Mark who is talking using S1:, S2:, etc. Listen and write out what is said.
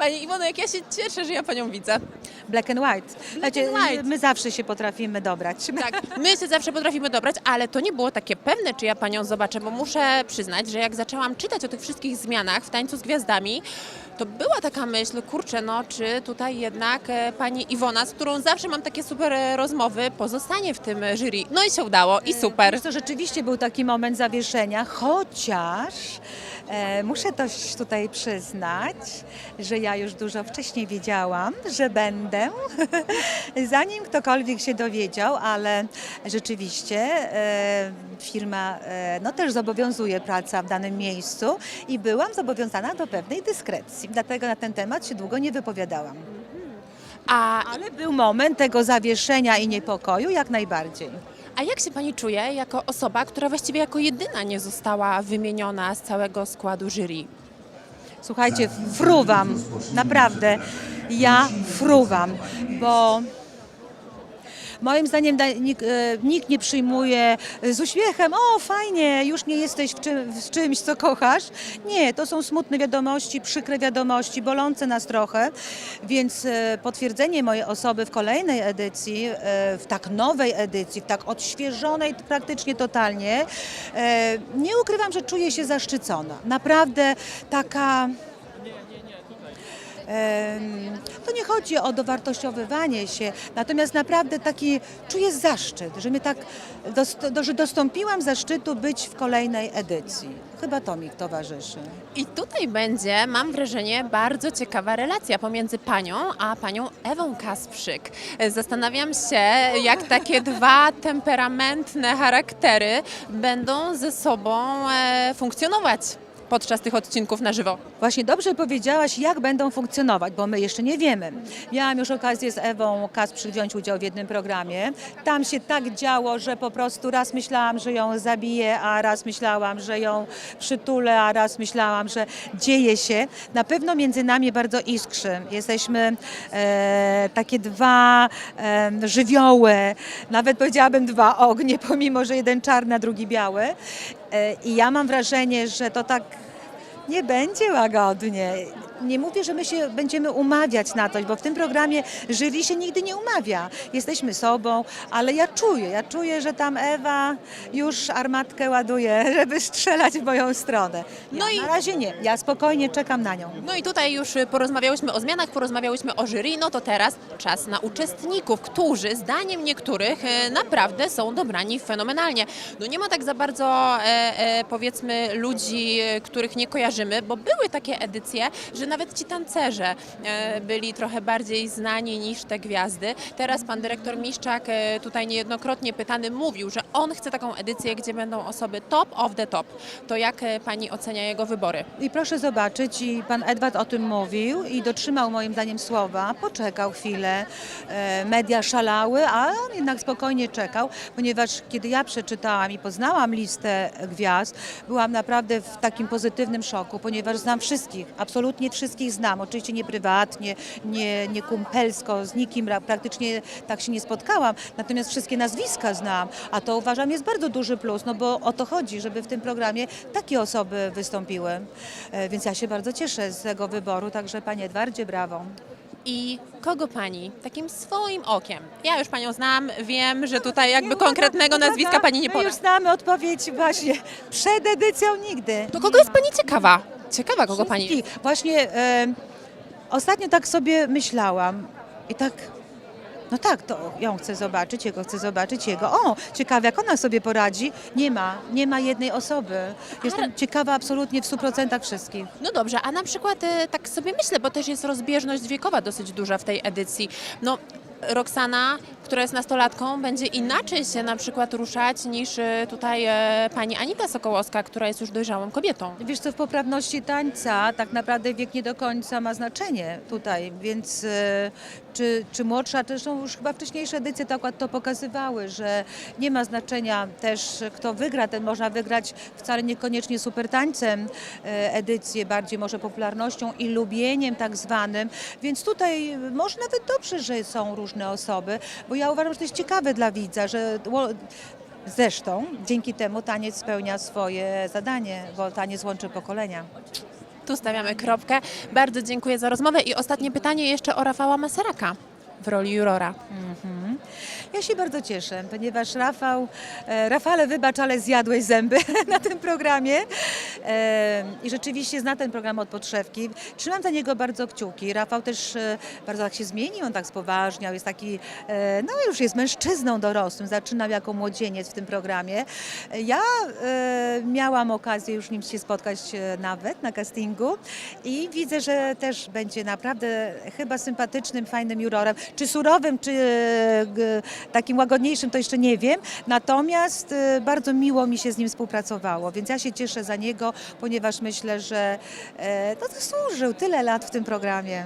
S1: Pani Iwono, jak ja się cieszę, że ja Panią widzę.
S2: Black and white. Znaczy,
S1: and white.
S2: My zawsze się potrafimy dobrać.
S1: Tak, my się zawsze potrafimy dobrać, ale to nie było takie pewne, czy ja Panią zobaczę, bo muszę przyznać, że jak zaczęłam czytać o tych wszystkich zmianach w Tańcu z Gwiazdami, to była taka myśl, kurczę, no czy tutaj jednak e, Pani Iwona, z którą zawsze mam takie super e, rozmowy, pozostanie w tym e, jury. No i się udało i super.
S2: To rzeczywiście był taki moment zawieszenia, chociaż e, muszę też tutaj przyznać, że ja już dużo wcześniej wiedziałam, że będę, zanim ktokolwiek się dowiedział, ale rzeczywiście e, firma e, no, też zobowiązuje praca w danym miejscu i byłam zobowiązana do pewnej dyskrecji, dlatego na ten temat się długo nie wypowiadałam.
S1: A,
S2: Ale był moment tego zawieszenia i niepokoju jak najbardziej.
S1: A jak się Pani czuje jako osoba, która właściwie jako jedyna nie została wymieniona z całego składu jury?
S2: Słuchajcie, fruwam, naprawdę. Ja fruwam, bo moim zdaniem da- nikt, e, nikt nie przyjmuje z uśmiechem, o fajnie, już nie jesteś w, czym, w czymś, co kochasz. Nie, to są smutne wiadomości, przykre wiadomości, bolące nas trochę, więc e, potwierdzenie mojej osoby w kolejnej edycji, e, w tak nowej edycji, w tak odświeżonej praktycznie totalnie, e, nie ukrywam, że czuję się zaszczycona. Naprawdę taka... To nie chodzi o dowartościowywanie się, natomiast naprawdę taki czuję zaszczyt, że mnie tak, że dostąpiłam zaszczytu być w kolejnej edycji. Chyba to mi towarzyszy.
S1: I tutaj będzie, mam wrażenie, bardzo ciekawa relacja pomiędzy panią a panią Ewą Kasprzyk. Zastanawiam się, jak takie dwa temperamentne charaktery będą ze sobą e, funkcjonować podczas tych odcinków na żywo.
S2: Właśnie dobrze powiedziałaś, jak będą funkcjonować, bo my jeszcze nie wiemy. Miałam już okazję z Ewą Kasprzyk wziąć udział w jednym programie. Tam się tak działo, że po prostu raz myślałam, że ją zabiję, a raz myślałam, że ją przytulę, a raz myślałam, że dzieje się. Na pewno między nami bardzo iskrzy. Jesteśmy e, takie dwa e, żywioły, nawet powiedziałabym dwa ognie, pomimo, że jeden czarny, a drugi biały. E, I ja mam wrażenie, że to tak nie będzie łagodnie. Nie mówię, że my się będziemy umawiać na coś, bo w tym programie jury się nigdy nie umawia. Jesteśmy sobą, ale ja czuję, ja czuję, że tam Ewa już armatkę ładuje, żeby strzelać w moją stronę. Ja
S1: No i-
S2: Na razie nie, ja spokojnie czekam na nią.
S1: No i tutaj już porozmawiałyśmy o zmianach, porozmawiałyśmy o jury, no to teraz czas na uczestników, którzy zdaniem niektórych e, naprawdę są dobrani fenomenalnie. No nie ma tak za bardzo e, powiedzmy ludzi, których nie kojarzymy, bo były takie edycje, że nawet ci tancerze e, byli trochę bardziej znani niż te gwiazdy. Teraz pan dyrektor Miszczak e, tutaj niejednokrotnie pytany mówił, że on chce taką edycję, gdzie będą osoby top of the top. To jak e, pani ocenia jego wybory?
S2: I proszę zobaczyć, i pan Edward o tym mówił i dotrzymał moim zdaniem słowa, poczekał chwilę, media szalały, a on jednak spokojnie czekał, ponieważ kiedy ja przeczytałam i poznałam listę gwiazd, byłam naprawdę w takim pozytywnym szoku, ponieważ znam wszystkich, absolutnie wszystkich znam, oczywiście nie prywatnie, nie, nie kumpelsko, z nikim ra- praktycznie tak się nie spotkałam, natomiast wszystkie nazwiska znam, a to uważam jest bardzo duży plus, no bo o to chodzi, żeby w tym programie takie osoby wystąpiły. E, Więc ja się bardzo cieszę z tego wyboru, także panie Edwardzie, brawo.
S1: I kogo pani takim swoim okiem? Ja już panią znam, wiem, że tutaj jakby konkretnego nazwiska pani nie
S2: My
S1: poda.
S2: już znamy odpowiedź właśnie przed edycją nigdy.
S1: To kogo jest pani ciekawa? Ciekawa, kogo pani.
S2: Wszystkich. Właśnie e, ostatnio tak sobie myślałam i tak, no tak, to ją chcę zobaczyć, jego chcę zobaczyć, jego. O, ciekawe, jak ona sobie poradzi. Nie ma, nie ma jednej osoby. Jestem ciekawa absolutnie w 100% wszystkich.
S1: No dobrze, a na przykład e, tak sobie myślę, bo też jest rozbieżność wiekowa dosyć duża w tej edycji. No, Roxana, która jest nastolatką, będzie inaczej się na przykład ruszać niż e, tutaj e, pani Anita Sokołowska, która jest już dojrzałą kobietą.
S2: Wiesz co, w poprawności tańca tak naprawdę wiek nie do końca ma znaczenie tutaj, więc e, czy, czy młodsza, zresztą już chyba wcześniejsze edycje to akurat to pokazywały, że nie ma znaczenia też kto wygra, ten można wygrać wcale niekoniecznie super tańcem e, edycję, bardziej może popularnością i lubieniem tak zwanym, więc tutaj może nawet dobrze, że są różne osoby, bo ja uważam, że to jest ciekawe dla widza, że Zresztą dzięki temu taniec spełnia swoje zadanie, bo taniec łączy pokolenia.
S1: Tu stawiamy kropkę. Bardzo dziękuję za rozmowę i ostatnie pytanie jeszcze o Rafała Maseraka w roli jurora.
S2: Ja się bardzo cieszę, ponieważ Rafał, e, Rafale wybacz, ale zjadłeś zęby na tym programie e, i rzeczywiście zna ten program od podszewki. Trzymam za niego bardzo kciuki. Rafał też e, bardzo tak się zmienił, on tak spoważniał, jest taki, e, no już jest mężczyzną dorosłym, zaczynał jako młodzieniec w tym programie. Ja e, miałam okazję już nim się spotkać e, nawet na castingu i widzę, że też będzie naprawdę chyba sympatycznym, fajnym jurorem. Czy surowym, czy e, takim łagodniejszym, to jeszcze nie wiem. Natomiast e, bardzo miło mi się z nim współpracowało, więc ja się cieszę za niego, ponieważ myślę, że e, no, zasłużył tyle lat w tym programie.